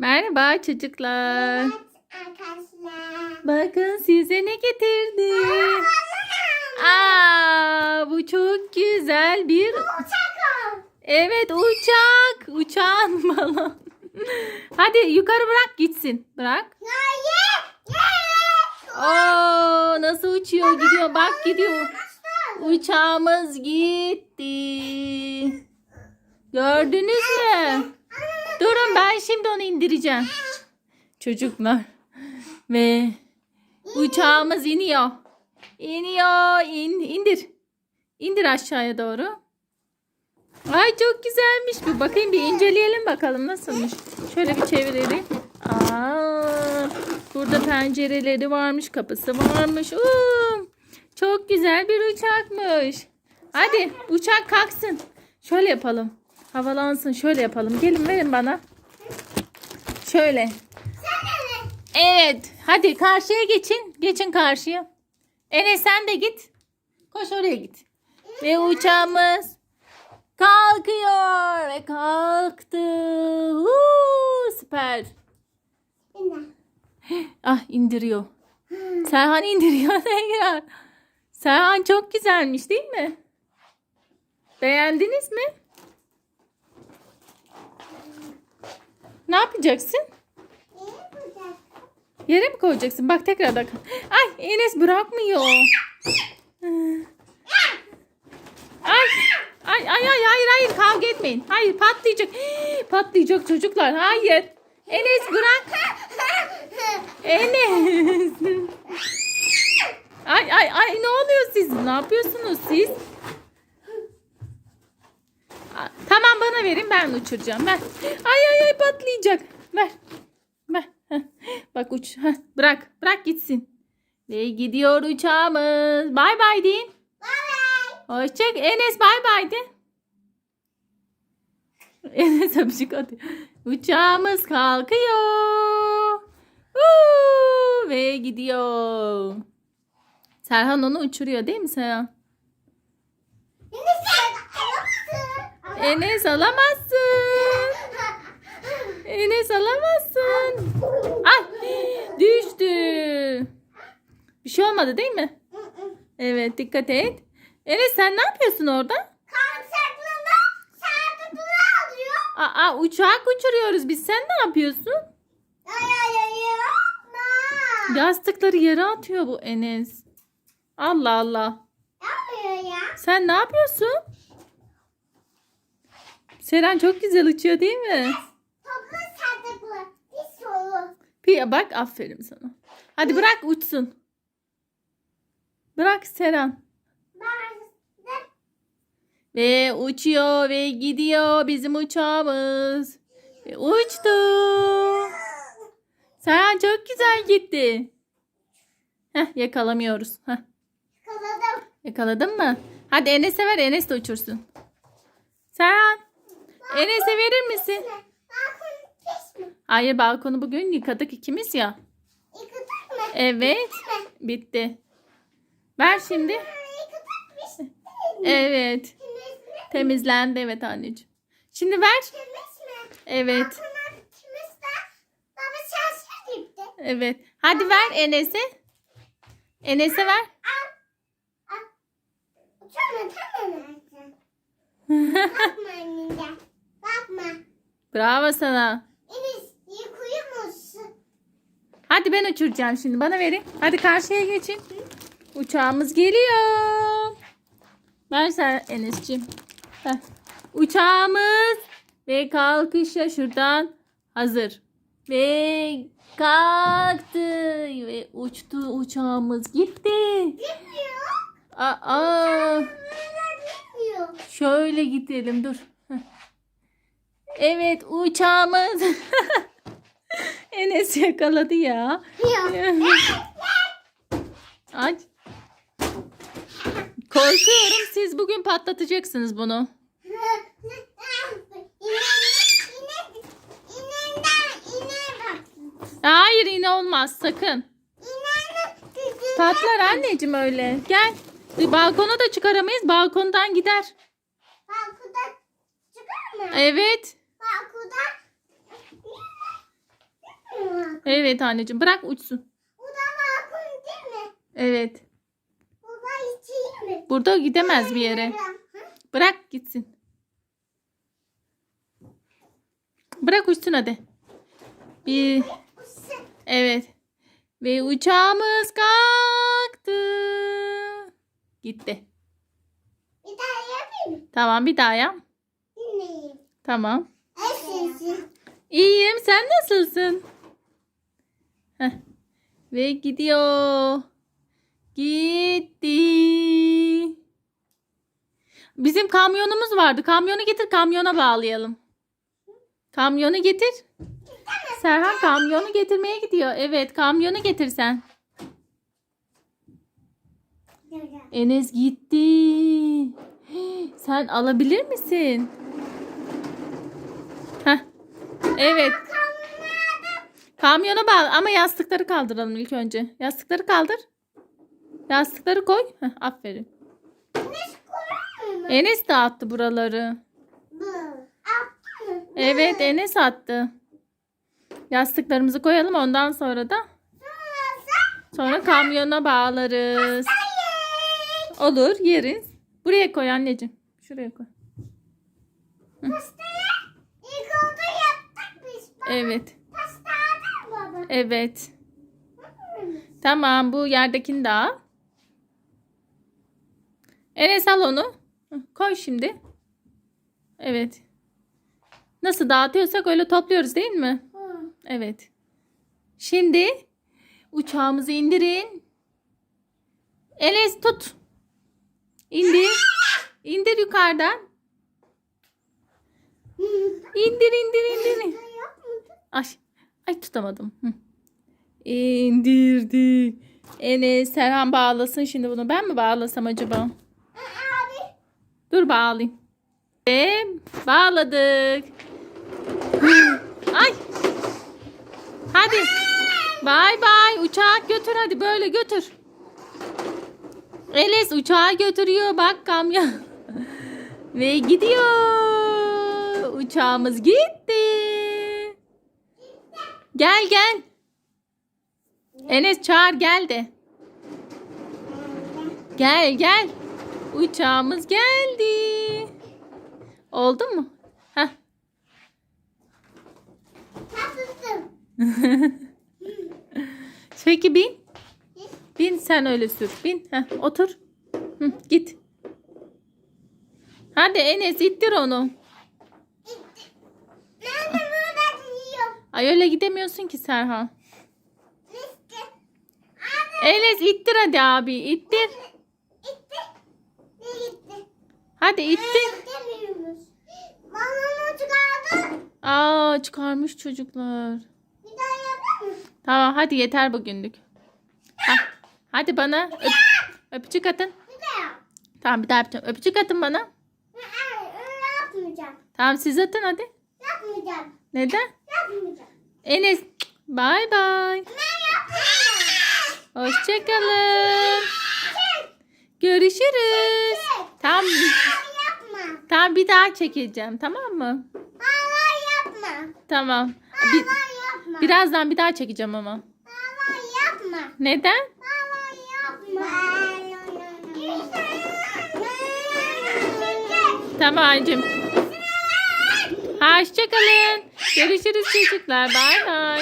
Merhaba çocuklar. Evet arkadaşlar. Bakın size ne getirdim. Aa, bu çok güzel bir Uçak Evet uçak. Uçağın balon. Hadi yukarı bırak gitsin. Bırak. Hayır. Oo nasıl uçuyor gidiyor bak gidiyor. Uçağımız gitti. Gördünüz mü? Durun ben şimdi onu indireceğim. Çocuklar. Ve uçağımız iniyor. İniyor. in, indir. İndir aşağıya doğru. Ay çok güzelmiş bu. Bakayım bir inceleyelim bakalım nasılmış. Şöyle bir çevirelim. Aa, burada pencereleri varmış, kapısı varmış. Uuu, çok güzel bir uçakmış. Hadi uçak kalksın. Şöyle yapalım. Havalansın. Şöyle yapalım. Gelin verin bana. Şöyle. Evet. Hadi karşıya geçin. Geçin karşıya. Enes sen de git. Koş oraya git. Ve uçağımız kalkıyor. Ve kalktı. Huu, süper. Ah indiriyor. Serhan indiriyor tekrar. Serhan çok güzelmiş değil mi? Beğendiniz mi? Ne yapacaksın? Yere mi koyacaksın? Bak tekrar bak. Ay Enes bırakmıyor. Ay. Ay ay ay hayır hayır kavga etmeyin. Hayır patlayacak. Patlayacak çocuklar. Hayır. Enes bırak. Enes. Ay ay ay ne oluyor siz? Ne yapıyorsunuz siz? Tamam bana verin ben uçuracağım. Ver. Ay ay ay patlayacak. Ver. Ver. Heh. Bak uç. Heh. Bırak. Bırak gitsin. Ve gidiyor uçağımız. Bay bay deyin. Hoşça Enes bay bay de. Enes öpücük atıyor. Uçağımız kalkıyor. Huu, ve gidiyor. Serhan onu uçuruyor değil mi Serhan? Enes alamazsın. Enes alamazsın. Ay düştü. Bir şey olmadı değil mi? Evet dikkat et. Enes sen ne yapıyorsun orada? Aa uçak uçuruyoruz biz. Sen ne yapıyorsun? Yastıkları yere atıyor bu Enes. Allah Allah. Sen ne yapıyorsun? Seren çok güzel uçuyor değil mi? Pia bak aferin sana. Hadi bırak uçsun. Bırak Seren. Ve uçuyor ve gidiyor bizim uçağımız. Ve uçtu. Seren çok güzel gitti. Heh, yakalamıyoruz. Heh, yakaladın mı? Hadi Enes'e ver Enes de uçursun. Seren Enes'e verir misin? Hayır balkonu bugün yıkadık ikimiz ya. Evet. Bitti. Ver şimdi. Evet. Temizlendi evet anneciğim. Şimdi ver. Evet. Evet. Hadi ver Enes'e. Enes'e ver. Bakma anneciğim. Bakma. Bravo sana. Enes yıkıyor musun? Hadi ben uçuracağım şimdi. Bana verin. Hadi karşıya geçin. Uçağımız geliyor. Ver sen Enes'ciğim. Heh. Uçağımız ve kalkışa şuradan hazır. Ve kalktı ve uçtu uçağımız gitti. Gitmiyor. Aa, Neden gitmiyor? şöyle gidelim dur. Evet uçağımız. Enes yakaladı ya. Aç. Korkuyorum siz bugün patlatacaksınız bunu. Hayır yine olmaz sakın. Patlar anneciğim öyle. Gel. Balkona da çıkaramayız. Balkondan gider. Balkondan çıkar mı? Evet. Evet anneciğim bırak uçsun. Evet. Burada gidemez bir yere. Bırak gitsin. Bırak uçsun hadi. Bir evet. Ve uçağımız kalktı. Gitti. Bir daha yapayım mı? Tamam bir daha yap. Dinleyeyim. Tamam. Eşsiz. İyiyim. Sen nasılsın? Heh. Ve gidiyor. Gitti. Bizim kamyonumuz vardı. Kamyonu getir kamyona bağlayalım. Kamyonu getir. Serhan kamyonu getirmeye gidiyor. Evet kamyonu getir sen. Enes gitti. Sen alabilir misin? Heh. Evet. Kamyona bağlı ama yastıkları kaldıralım ilk önce. Yastıkları kaldır. Yastıkları koy. Heh, aferin. Enes de attı buraları. Evet Enes attı. Yastıklarımızı koyalım ondan sonra da Sonra kamyona bağlarız. Olur yeriz. Buraya koy anneciğim. Şuraya koy. Pastaya ilk oldu yaptık biz. Bak, Evet. Pasta aldın baba. Evet. Tamam bu yerdekini de al. Enes al onu. Koy şimdi. Evet. Nasıl dağıtıyorsak öyle topluyoruz değil mi? Hı. Evet. Şimdi uçağımızı indirin. Enes tut. İndir. İndir yukarıdan. İndir indir indir. Ay, ay tutamadım. Hı. İndirdi. Enes Serhan bağlasın şimdi bunu. Ben mi bağlasam acaba? Abi. Dur bağlayayım. Ve bağladık. Ay. Hadi. Bay bay. Uçağı götür hadi böyle götür. Enes uçağı götürüyor bak kamyon. Ve gidiyor. Uçağımız gitti. Gel gel. Enes çağır gel de. Gel gel. Uçağımız geldi. Oldu mu? Heh. Peki bin. Bin sen öyle sür. Bin. Heh, otur. Hı, git. Hadi Enes ittir onu. Nerede burada yiyorum? Ay öyle gidemiyorsun ki Serhan. Enes ittir hadi abi. ittir. Hadi ittir. Gidemiyoruz. Balonu çıkardı. Aa çıkarmış çocuklar. Bir daha yapar mı? Tamam hadi yeter bugünlük. Hah, Hadi bana öp, öpücük atın. Bir daha yap. Tamam bir daha yapacağım. Öpücük atın bana. Hayır öyle yapmayacağım. Tamam siz atın hadi. Yapmayacağım. Neden? Yapmayacağım. Enes bay bay. Hoşçakalın. Görüşürüz. Yapma. Tamam bir daha çekeceğim tamam mı? Vallahi yapma. Tamam. Bir, yapma. birazdan bir daha çekeceğim ama. Vallahi yapma. Neden? Vallahi yapma. Tamam anneciğim. Hoşçakalın. Görüşürüz çocuklar. Bay bay.